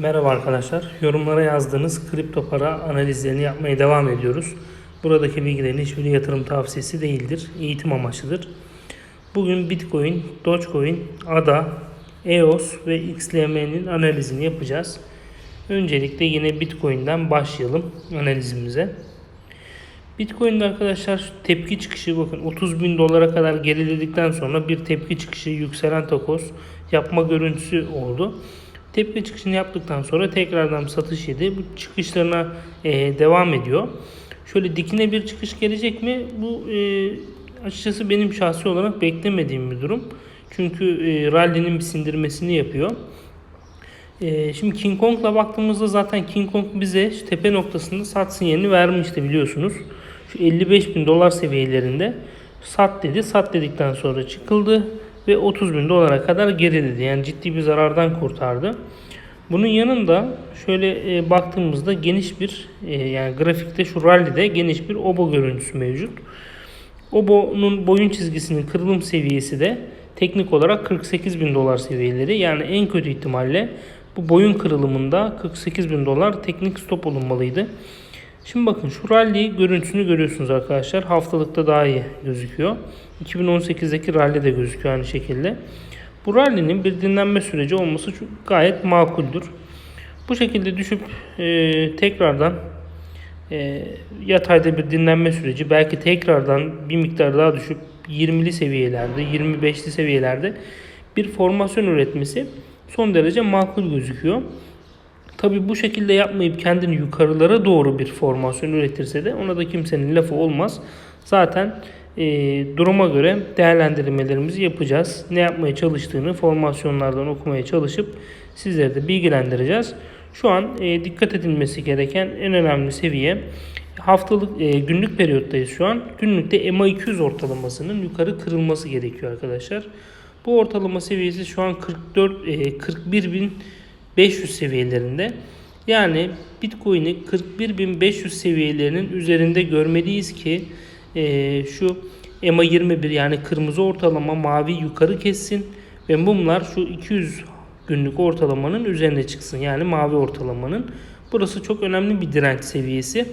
Merhaba arkadaşlar. Yorumlara yazdığınız kripto para analizlerini yapmaya devam ediyoruz. Buradaki bilgilerin hiçbir yatırım tavsiyesi değildir. Eğitim amaçlıdır. Bugün Bitcoin, Dogecoin, ADA, EOS ve XLM'nin analizini yapacağız. Öncelikle yine Bitcoin'den başlayalım analizimize. Bitcoin'de arkadaşlar tepki çıkışı bakın 30 bin dolara kadar geriledikten sonra bir tepki çıkışı yükselen takoz yapma görüntüsü oldu. Tepki çıkışını yaptıktan sonra tekrardan satış yedi. Bu çıkışlarına e, devam ediyor. Şöyle dikine bir çıkış gelecek mi? Bu e, açıkçası benim şahsi olarak beklemediğim bir durum. Çünkü e, rally'nin bir sindirmesini yapıyor. E, şimdi King Kong'la baktığımızda zaten King Kong bize tepe noktasında sat sinyalini vermişti biliyorsunuz. Şu 55 bin dolar seviyelerinde sat dedi. Sat dedikten sonra çıkıldı ve 30 bin dolara kadar geriledi. Yani ciddi bir zarardan kurtardı. Bunun yanında şöyle e, baktığımızda geniş bir e, yani grafikte şu rally'de geniş bir obo görüntüsü mevcut. Obo'nun boyun çizgisinin kırılım seviyesi de teknik olarak 48 bin dolar seviyeleri. Yani en kötü ihtimalle bu boyun kırılımında 48 bin dolar teknik stop olunmalıydı. Şimdi bakın şu rally görüntüsünü görüyorsunuz arkadaşlar. Haftalıkta daha iyi gözüküyor. 2018'deki rally de gözüküyor aynı şekilde. Bu rally'nin bir dinlenme süreci olması gayet makuldür. Bu şekilde düşüp e, tekrardan e, yatayda bir dinlenme süreci belki tekrardan bir miktar daha düşüp 20'li seviyelerde 25'li seviyelerde bir formasyon üretmesi son derece makul gözüküyor. Tabi bu şekilde yapmayıp kendini yukarılara doğru bir formasyon üretirse de ona da kimsenin lafı olmaz. Zaten e, duruma göre değerlendirmelerimizi yapacağız. Ne yapmaya çalıştığını formasyonlardan okumaya çalışıp sizleri de bilgilendireceğiz. Şu an e, dikkat edilmesi gereken en önemli seviye haftalık e, günlük periyottayız şu an. Günlükte EMA200 ortalamasının yukarı kırılması gerekiyor arkadaşlar. Bu ortalama seviyesi şu an 44 e, 41.500 seviyelerinde. Yani Bitcoin'i 41.500 seviyelerinin üzerinde görmeliyiz ki e, şu EMA 21 yani kırmızı ortalama mavi yukarı kessin ve mumlar şu 200 günlük ortalamanın üzerine çıksın. Yani mavi ortalamanın. Burası çok önemli bir direnç seviyesi.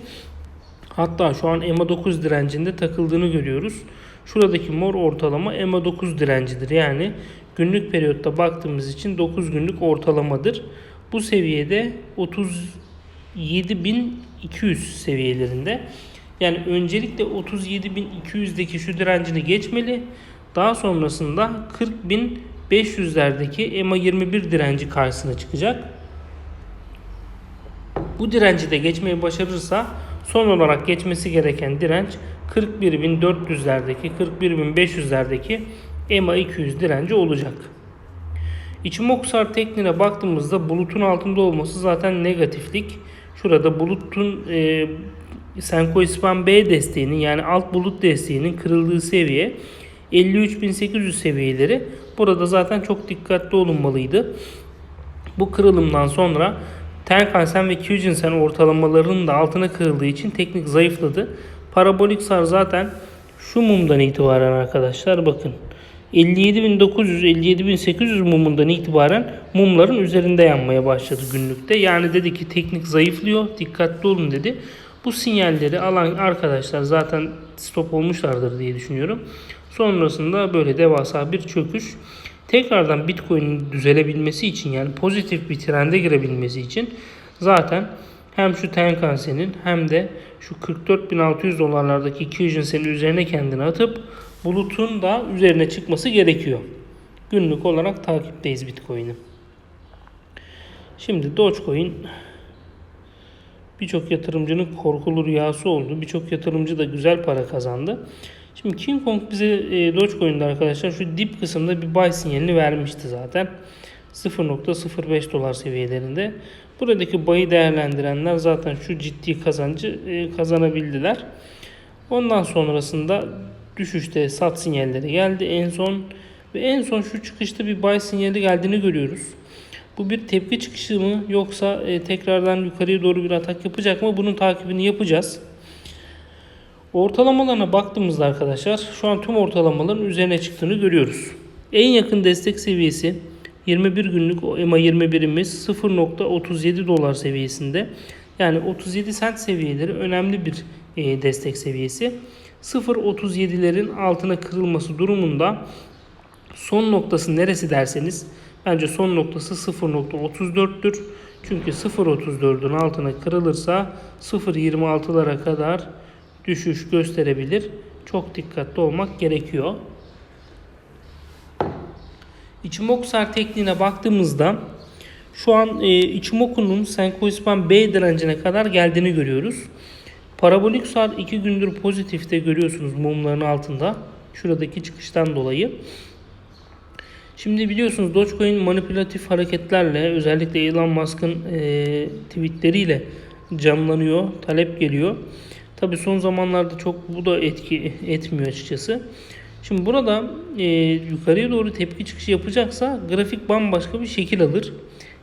Hatta şu an EMA 9 direncinde takıldığını görüyoruz. Şuradaki mor ortalama EMA 9 direncidir. Yani günlük periyotta baktığımız için 9 günlük ortalamadır. Bu seviyede 37.200 seviyelerinde. Yani öncelikle 37.200'deki şu direncini geçmeli. Daha sonrasında 40.500'lerdeki EMA 21 direnci karşısına çıkacak. Bu direnci de geçmeyi başarırsa son olarak geçmesi gereken direnç 41.400'lerdeki 41.500'lerdeki EMA 200 direnci olacak. İçimokusar tekniğine baktığımızda bulutun altında olması zaten negatiflik. Şurada bulutun e, Senkoispan B desteğinin yani alt bulut desteğinin kırıldığı seviye 53.800 seviyeleri. Burada zaten çok dikkatli olunmalıydı. Bu kırılımdan sonra Tenkan-sen ve Kyujin-sen ortalamalarının da altına kırıldığı için teknik zayıfladı. Parabolik sar zaten şu mumdan itibaren arkadaşlar bakın 57.900-57.800 mumundan itibaren mumların üzerinde yanmaya başladı günlükte. Yani dedi ki teknik zayıflıyor dikkatli olun dedi. Bu sinyalleri alan arkadaşlar zaten stop olmuşlardır diye düşünüyorum. Sonrasında böyle devasa bir çöküş. Tekrardan Bitcoin'in düzelebilmesi için yani pozitif bir trende girebilmesi için zaten hem şu Tenkan-sen'in hem de şu 44.600 dolarlardaki 200 senin üzerine kendini atıp bulutun da üzerine çıkması gerekiyor. Günlük olarak takipteyiz Bitcoin'i. Şimdi Dogecoin birçok yatırımcının korkulu rüyası oldu. Birçok yatırımcı da güzel para kazandı. Şimdi King Kong bize e, Dogecoin'de arkadaşlar şu dip kısımda bir buy sinyalini vermişti zaten. 0.05 dolar seviyelerinde. Buradaki bayı değerlendirenler zaten şu ciddi kazancı e, kazanabildiler. Ondan sonrasında düşüşte sat sinyalleri geldi. En son ve en son şu çıkışta bir buy sinyali geldiğini görüyoruz. Bu bir tepki çıkışı mı yoksa e, tekrardan yukarıya doğru bir atak yapacak mı? Bunun takibini yapacağız. Ortalamalarına baktığımızda arkadaşlar şu an tüm ortalamaların üzerine çıktığını görüyoruz. En yakın destek seviyesi 21 günlük EMA 21'imiz 0.37 dolar seviyesinde. Yani 37 sent seviyeleri önemli bir destek seviyesi. 0.37'lerin altına kırılması durumunda son noktası neresi derseniz bence son noktası 0.34'tür. Çünkü 0.34'ün altına kırılırsa 0.26'lara kadar düşüş gösterebilir. Çok dikkatli olmak gerekiyor. Ichimoku tekniğine baktığımızda şu an e, Ichimoku'nun Senkoispan B direncine kadar geldiğini görüyoruz. Parabolik sar 2 gündür pozitifte görüyorsunuz mumların altında. Şuradaki çıkıştan dolayı. Şimdi biliyorsunuz Dogecoin manipülatif hareketlerle özellikle Elon Musk'ın e, tweetleriyle canlanıyor, talep geliyor. Tabi son zamanlarda çok bu da etki etmiyor açıkçası. Şimdi burada e, yukarıya doğru tepki çıkışı yapacaksa grafik bambaşka bir şekil alır.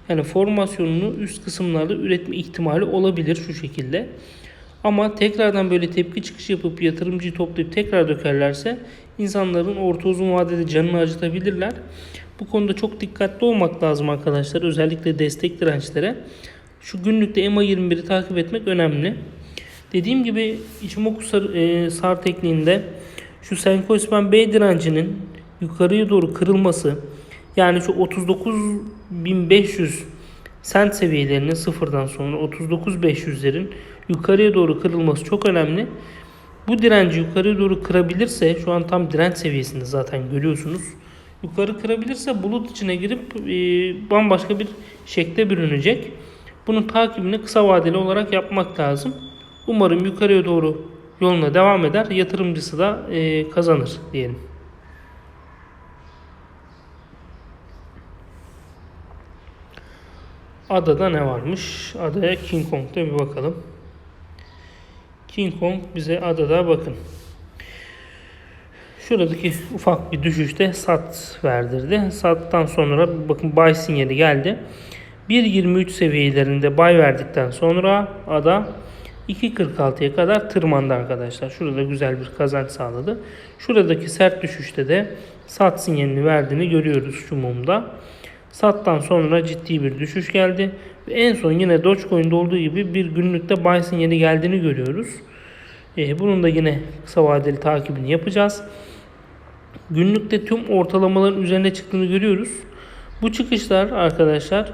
Yani formasyonunu üst kısımlarda üretme ihtimali olabilir şu şekilde. Ama tekrardan böyle tepki çıkışı yapıp yatırımcıyı toplayıp tekrar dökerlerse insanların orta uzun vadede canını acıtabilirler. Bu konuda çok dikkatli olmak lazım arkadaşlar. Özellikle destek dirençlere. Şu günlükte EMA 21'i takip etmek önemli. Dediğim gibi Ichimoku sar, e, sar tekniğinde şu Senkoispan B direncinin yukarıya doğru kırılması yani şu 39.500 sent seviyelerinin sıfırdan sonra 39.500'lerin yukarıya doğru kırılması çok önemli. Bu direnci yukarıya doğru kırabilirse şu an tam direnç seviyesinde zaten görüyorsunuz. Yukarı kırabilirse bulut içine girip e, bambaşka bir şekle bürünecek. Bunun takibini kısa vadeli olarak yapmak lazım. Umarım yukarıya doğru yoluna devam eder. Yatırımcısı da e, kazanır diyelim. Adada ne varmış? Adaya King Kong'da bir bakalım. King Kong bize adada bakın. Şuradaki ufak bir düşüşte sat verdirdi. Sattan sonra bakın buy sinyali geldi. 1.23 seviyelerinde buy verdikten sonra ada 2.46'ya kadar tırmandı arkadaşlar. Şurada güzel bir kazanç sağladı. Şuradaki sert düşüşte de sat sinyalini verdiğini görüyoruz şu mumda. Sattan sonra ciddi bir düşüş geldi. Ve en son yine Dogecoin'de olduğu gibi bir günlükte buy sinyali geldiğini görüyoruz. Ee, bunun da yine kısa vadeli takibini yapacağız. Günlükte tüm ortalamaların üzerine çıktığını görüyoruz. Bu çıkışlar arkadaşlar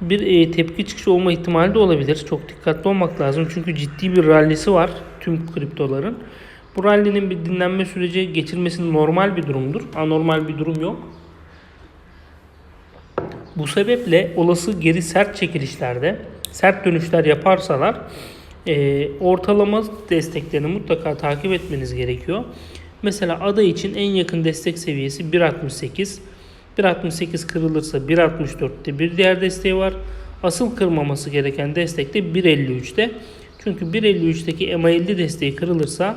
bir e, tepki çıkışı olma ihtimali de olabilir. Çok dikkatli olmak lazım. Çünkü ciddi bir rallisi var tüm kriptoların. Bu rallinin bir dinlenme süreci geçirmesi normal bir durumdur. Anormal bir durum yok. Bu sebeple olası geri sert çekilişlerde sert dönüşler yaparsalar e, ortalama desteklerini mutlaka takip etmeniz gerekiyor. Mesela ada için en yakın destek seviyesi 1.68. 1.68 kırılırsa 1.64'te bir diğer desteği var. Asıl kırmaması gereken destek de 1.53'te. Çünkü 1.53'teki EMA 50 desteği kırılırsa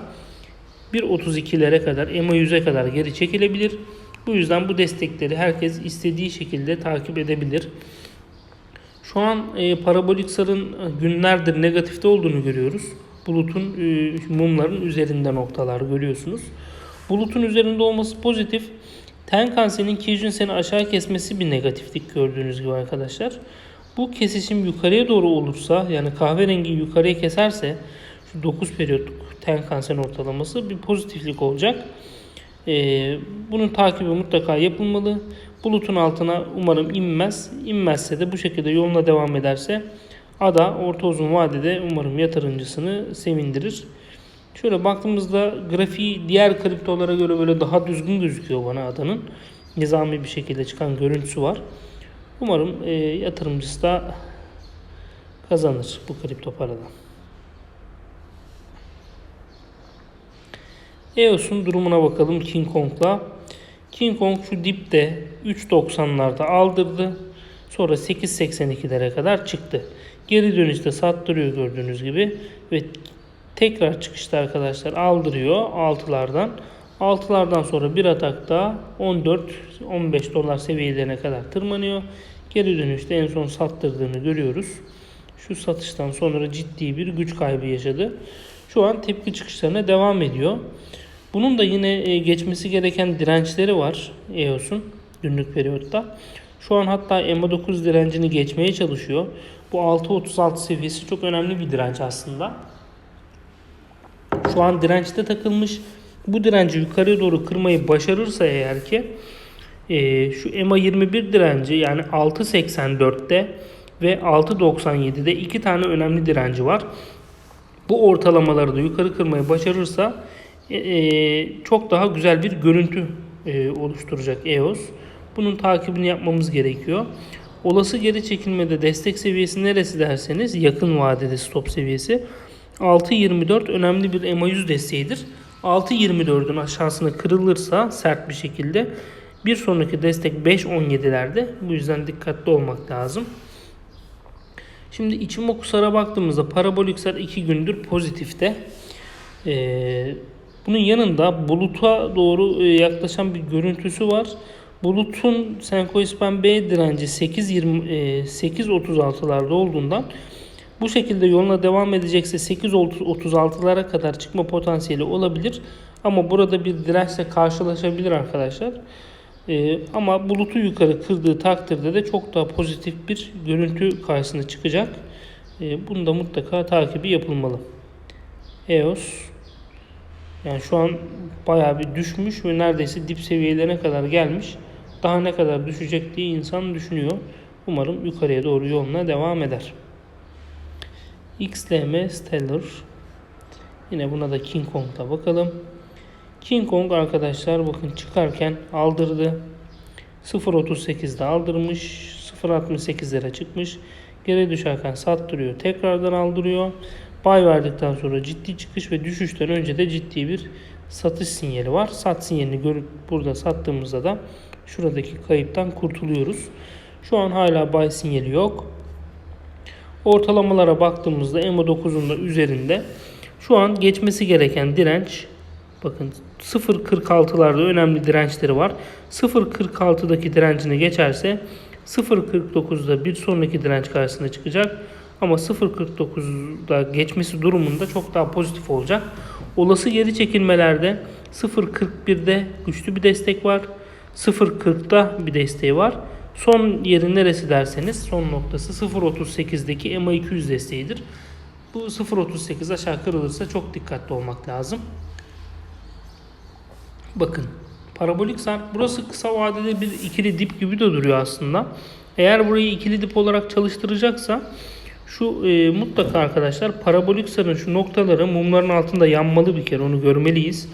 1.32'lere kadar EMA 100'e kadar geri çekilebilir. Bu yüzden bu destekleri herkes istediği şekilde takip edebilir. Şu an e, parabolik sarın günlerdir negatifte olduğunu görüyoruz. Bulutun e, mumların üzerinde noktalar görüyorsunuz. Bulutun üzerinde olması pozitif. Tenkanse'nin Kijun aşağı kesmesi bir negatiflik gördüğünüz gibi arkadaşlar. Bu kesişim yukarıya doğru olursa yani kahverengi yukarıya keserse şu 9 periyotluk Tenkan-sen ortalaması bir pozitiflik olacak. Ee, bunun takibi mutlaka yapılmalı. Bulutun altına umarım inmez. İnmezse de bu şekilde yoluna devam ederse ada orta uzun vadede umarım yatırımcısını sevindirir. Şöyle baktığımızda grafiği diğer kriptolara göre böyle daha düzgün gözüküyor bana adanın. Nizami bir şekilde çıkan görüntüsü var. Umarım e, yatırımcısı da kazanır bu kripto paradan. EOS'un durumuna bakalım King Kong'la. King Kong şu dipte 3.90'larda aldırdı. Sonra 8.82'lere kadar çıktı. Geri dönüşte sattırıyor gördüğünüz gibi. Ve tekrar çıkışta arkadaşlar aldırıyor 6'lardan. 6'lardan sonra bir atakta 14-15 dolar seviyelerine kadar tırmanıyor. Geri dönüşte en son sattırdığını görüyoruz. Şu satıştan sonra ciddi bir güç kaybı yaşadı. Şu an tepki çıkışlarına devam ediyor. Bunun da yine e, geçmesi gereken dirençleri var EOS'un günlük periyotta. Şu an hatta EMA9 direncini geçmeye çalışıyor. Bu 6.36 seviyesi çok önemli bir direnç aslında. Şu an dirençte takılmış. Bu direnci yukarıya doğru kırmayı başarırsa eğer ki e, şu EMA 21 direnci yani 6.84'te ve 6.97'de iki tane önemli direnci var. Bu ortalamaları da yukarı kırmayı başarırsa e, e, çok daha güzel bir görüntü e, oluşturacak EOS. Bunun takibini yapmamız gerekiyor. Olası geri çekilmede destek seviyesi neresi derseniz yakın vadede stop seviyesi 6.24 önemli bir EMA100 desteğidir. 6.24'ün aşağısına kırılırsa sert bir şekilde bir sonraki destek 5.17'lerde. Bu yüzden dikkatli olmak lazım. Şimdi Ichimoku-Sar'a baktığımızda Parabolixer 2 gündür pozitifte. Ee, bunun yanında buluta doğru e, yaklaşan bir görüntüsü var. Bulutun Senkoispen B direnci 8.20 e, 8.36'larda olduğundan bu şekilde yoluna devam edecekse 8.36'lara kadar çıkma potansiyeli olabilir. Ama burada bir dirençle karşılaşabilir arkadaşlar. Ee, ama bulutu yukarı kırdığı takdirde de çok daha pozitif bir görüntü karşısına çıkacak. Ee, bunu da mutlaka takibi yapılmalı. EOS yani şu an bayağı bir düşmüş ve neredeyse dip seviyelerine kadar gelmiş. Daha ne kadar düşecek diye insan düşünüyor. Umarım yukarıya doğru yoluna devam eder. XLM Stellar. Yine buna da King Kong'da bakalım. King Kong arkadaşlar bakın çıkarken aldırdı. 0.38'de aldırmış. 0.68'lere çıkmış. Geri düşerken sattırıyor. Tekrardan aldırıyor. Bay verdikten sonra ciddi çıkış ve düşüşten önce de ciddi bir satış sinyali var. Sat sinyalini görüp burada sattığımızda da şuradaki kayıptan kurtuluyoruz. Şu an hala buy sinyali yok. Ortalamalara baktığımızda EMA9'un da üzerinde. Şu an geçmesi gereken direnç bakın 0.46'larda önemli dirençleri var. 0.46'daki direncini geçerse 0.49'da bir sonraki direnç karşısına çıkacak. Ama 0.49'da geçmesi durumunda çok daha pozitif olacak. Olası geri çekilmelerde 0.41'de güçlü bir destek var. 0.40'da bir desteği var. Son yeri neresi derseniz son noktası 0.38'deki EMA200 desteğidir. Bu 0.38 aşağı kırılırsa çok dikkatli olmak lazım. Bakın parabolik sarp burası kısa vadede bir ikili dip gibi de duruyor aslında. Eğer burayı ikili dip olarak çalıştıracaksa şu e, mutlaka arkadaşlar parabolik sarın şu noktaları mumların altında yanmalı bir kere onu görmeliyiz.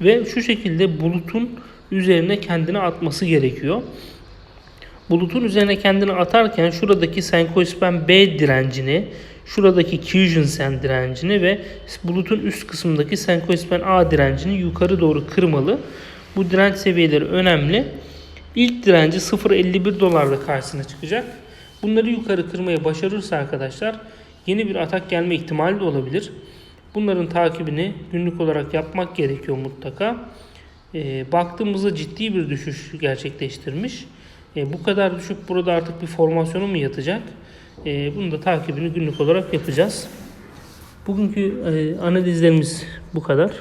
Ve şu şekilde bulutun üzerine kendini atması gerekiyor. Bulutun üzerine kendini atarken şuradaki Senkoispen B direncini, şuradaki Kyujinsen direncini ve bulutun üst kısmındaki Senkoispen A direncini yukarı doğru kırmalı. Bu direnç seviyeleri önemli. İlk direnci 0.51 dolarda karşısına çıkacak. Bunları yukarı kırmaya başarırsa arkadaşlar yeni bir atak gelme ihtimali de olabilir. Bunların takibini günlük olarak yapmak gerekiyor mutlaka. E, baktığımızda ciddi bir düşüş gerçekleştirmiş. E, bu kadar düşük burada artık bir formasyonu mu yatacak? E, bunu da takibini günlük olarak yapacağız. Bugünkü e, analizlerimiz bu kadar.